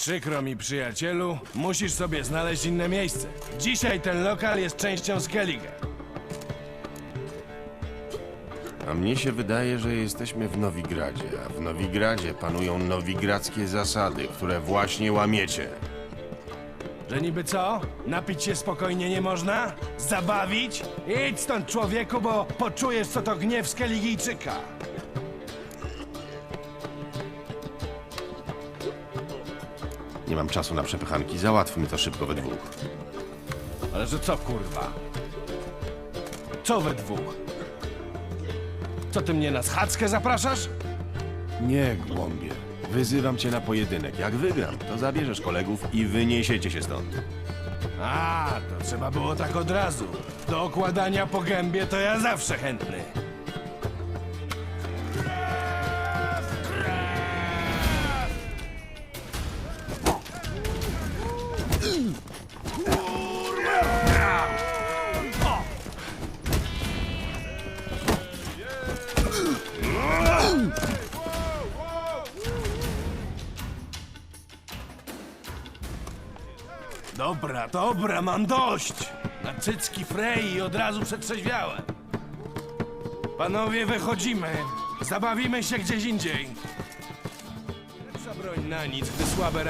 Przykro mi, przyjacielu, musisz sobie znaleźć inne miejsce. Dzisiaj ten lokal jest częścią Skellige. A mnie się wydaje, że jesteśmy w Nowigradzie, a w Nowigradzie panują nowigradzkie zasady, które właśnie łamiecie. Że niby co? Napić się spokojnie nie można? Zabawić? Idź stąd, człowieku, bo poczujesz, co to gniew Skeligijczyka. Nie mam czasu na przepychanki, załatwmy to szybko we dwóch. Ale że co, kurwa? Co we dwóch? Co ty mnie na schadzkę zapraszasz? Nie, głąbie. Wyzywam cię na pojedynek. Jak wygram, to zabierzesz kolegów i wyniesiecie się stąd. A, to trzeba było tak od razu. Do okładania po gębie to ja zawsze chętny. Dobra, dobra, mam dość! Na cycki Frey i od razu przetrzeźwiałem. Panowie, wychodzimy. Zabawimy się gdzieś indziej. Lepsza broń na nic, gdy słabe